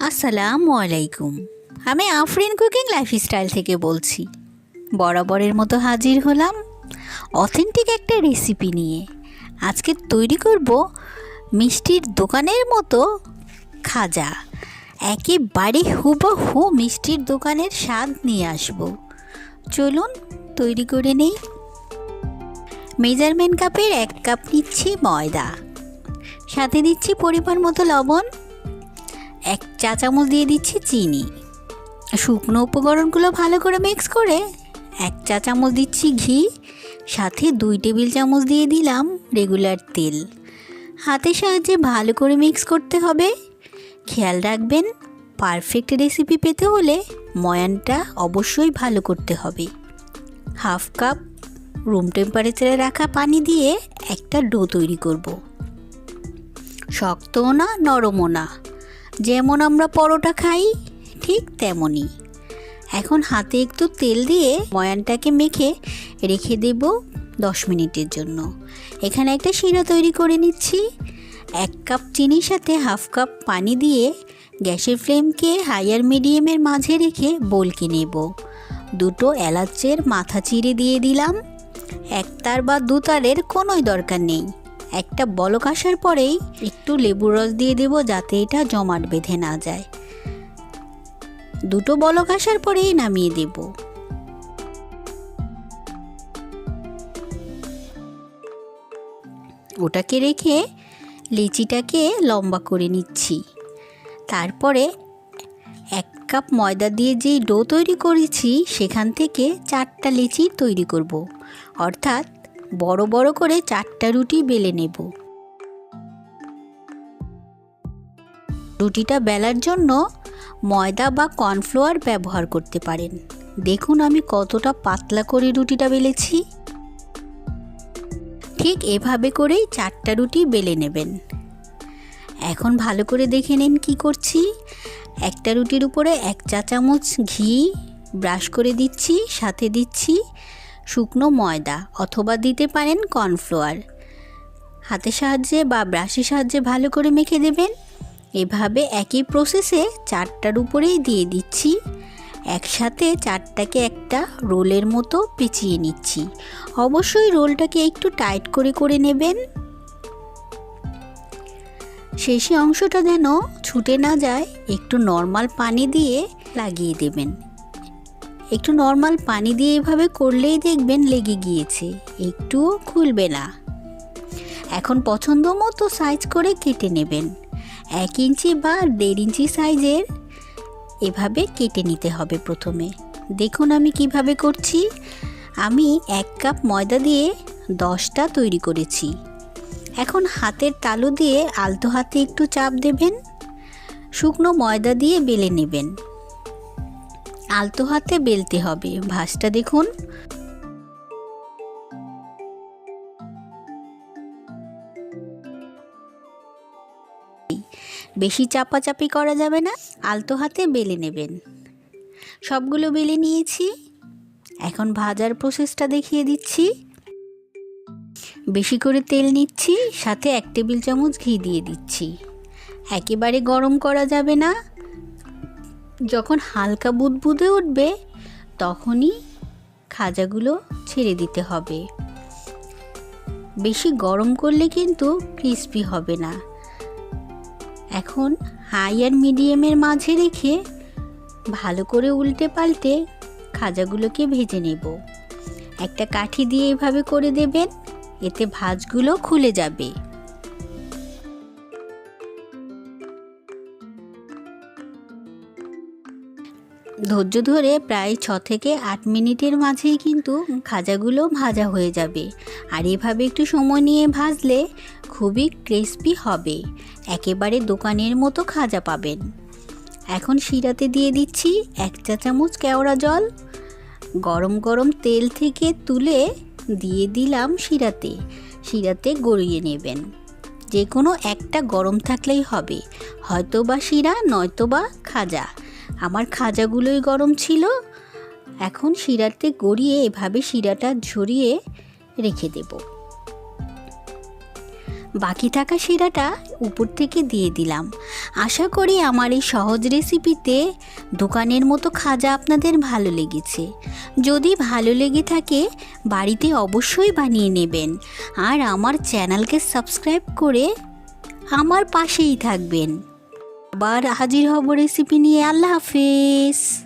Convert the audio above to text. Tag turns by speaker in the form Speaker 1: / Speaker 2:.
Speaker 1: আসসালামু আলাইকুম। আমি আফরিন কুকিং লাইফস্টাইল থেকে বলছি। বরাবরের মতো হাজির হলাম অথেন্টিক একটা রেসিপি নিয়ে। আজকে তৈরি করব মিষ্টির দোকানের মতো খাজা। একেবারে হুবহু মিষ্টির দোকানের স্বাদ নিয়ে আসব। চলুন তৈরি করে নেই। মেজারমেন্ট কাপের এক কাপ নিচ্ছি ময়দা। সাথে দিচ্ছি পরিমাণ মতো লবণ। এক চা চামচ দিয়ে দিচ্ছি চিনি। শুকনো উপকরণগুলো ভালো করে মিক্স করে এক চা চামচ দিচ্ছি ঘি, সাথে দুই টেবিল চামচ দিয়ে দিলাম রেগুলার তেল। হাতের সাহায্যে ভালো করে মিক্স করতে হবে। খেয়াল রাখবেন পারফেক্ট রেসিপি পেতে হলে ময়ানটা অবশ্যই ভালো করতে হবে। হাফ কাপ রুম টেম্পারেচারে রাখা পানি দিয়ে একটা ডো তৈরি করব। শক্তও না নরমও না। যেমন আমরা পরোটা খাই, ঠিক তেমনই। এখন হাতে একটু তেল দিয়ে ময়ানটাকে মেখে রেখে দেব দশ মিনিটের জন্য। এখানে একটা শিরা তৈরি করে নিচ্ছি। এক কাপ চিনির সাথে হাফ কাপ পানি দিয়ে গ্যাসের ফ্লেমকে হাইয়ার মিডিয়ামের মাঝে রেখে বলকে নেব। দুটো এলাচের মাথা চিড়ে দিয়ে দিলাম। একতার বা দুতারের কোনোই দরকার নেই। একটা বলক আসার পরেই একটু লেবুর রস দিয়ে দেব যাতে এটা জমাট বেঁধে না যায়। দুটো বলক আসার পরেই নামিয়ে দেব। ওটাকে রেখে লিচিটাকে লম্বা করে নিচ্ছি। তারপরে এক কাপ ময়দা দিয়ে যেই ডো তৈরি করেছি, সেখান থেকে চারটা লিচি তৈরি করব। অর্থাৎ বড় বড় করে চারটা রুটি বেলে নেব। রুটিটা বেলার জন্য ময়দা বা কর্নফ্লাওয়ার ব্যবহার করতে পারেন। দেখুন আমি কতটা পাতলা করে রুটিটা বেলেছি। ঠিক এভাবে করেই চারটা রুটি বেলে নেবেন। এখন ভালো করে দেখে নিন কি করছি। একটা রুটির উপরে এক চা চামচ ঘি ব্রাশ করে দিচ্ছি, সাথে দিচ্ছি শুকনো ময়দা অথবা দিতে পারেন কর্নফ্লাওয়ার হাতের সাহায্যে বা ব্রাশের সাহায্যে ভালো করে মেখে দেবেন। এভাবে একই প্রসেসে চারটার উপরেই দিয়ে দিচ্ছি। একসাথে চারটাকে একটা রোলের মতো পেঁচিয়ে নিচ্ছি। অবশ্যই রোলটাকে একটু টাইট করে করে নেবেন। শেষে অংশটা যেন ছুটে না যায়, একটু নর্মাল পানি দিয়ে লাগিয়ে দেবেন। একটু নর্মাল পানি দিয়ে এভাবে করলেই দেখবেন লেগে গিয়েছে একটুও খুলবে না। এখন পছন্দ মতো সাইজ করে কেটে নেবেন। এক ইঞ্চি বা দেড় ইঞ্চি সাইজের এভাবে কেটে নিতে হবে প্রথমে। দেখুন আমি কীভাবে করছি। আমি এক কাপ ময়দা দিয়ে দশটা তৈরি করেছি। এখন হাতের তালু দিয়ে আলতো হাতে একটু চাপ দেবেন। শুকনো ময়দা দিয়ে বেলে নেবেন। আলতো হাতে বেলতে হবে। ভাঁজটা দেখুন। বেশি চাপাচাপি করা যাবে না, আলতো হাতে বেলে নেবেন। সবগুলো বেলে নিয়েছি। এখন ভাজার প্রসেসটা দেখিয়ে দিচ্ছি। বেশি করে তেল নিচ্ছি, সাথে এক টেবিল চামচ ঘি দিয়ে দিচ্ছি। একেবারে গরম করা যাবে না। যখন হালকা বুদবুদে উঠবে, তখনই খাজাগুলো ছেড়ে দিতে হবে। বেশি গরম করলে কিন্তু ক্রিস্পি হবে না। এখন হাই আর মিডিয়ামের মাঝে রেখে ভালো করে উল্টে পাল্টে খাজাগুলোকে ভেজে নেব। একটা কাঠি দিয়ে এভাবে করে দেবেন, এতে ভাজগুলো খুলে যাবে। ধৈর্য ধরে প্রায় ছ থেকে আট মিনিটের মাঝেই কিন্তু খাজাগুলো ভাজা হয়ে যাবে। আর এভাবে একটু সময় নিয়ে ভাজলে খুবই ক্রিস্পি হবে। একেবারে দোকানের মতো খাজা পাবেন। এখন শিরাতে দিয়ে দিচ্ছি এক চা চামচ কেওড়া জল। গরম গরম তেল থেকে তুলে দিয়ে দিলাম শিরাতে। শিরাতে গড়িয়ে নেবেন। যে কোনো একটা গরম থাকলেই হবে। হয়তো বা শিরা নয়তো বা খাজা। আমার খাজাগুলোই গরম ছিল। এখন শিরাতে গড়িয়ে এভাবে শিরাটা ঝরিয়ে রেখে দেব। বাকি থাকা শিরাটা উপর থেকে দিয়ে দিলাম। আশা করি আমার এই সহজ রেসিপিতে দোকানের মতো খাজা আপনাদের ভালো লেগেছে। যদি ভালো লেগে থাকে, বাড়িতে অবশ্যই বানিয়ে নেবেন। আর আমার চ্যানেলকে সাবস্ক্রাইব করে আমার পাশেই থাকবেন। আবার হাজির হব রেসিপি নিয়ে। আল্লাহ হাফেজ।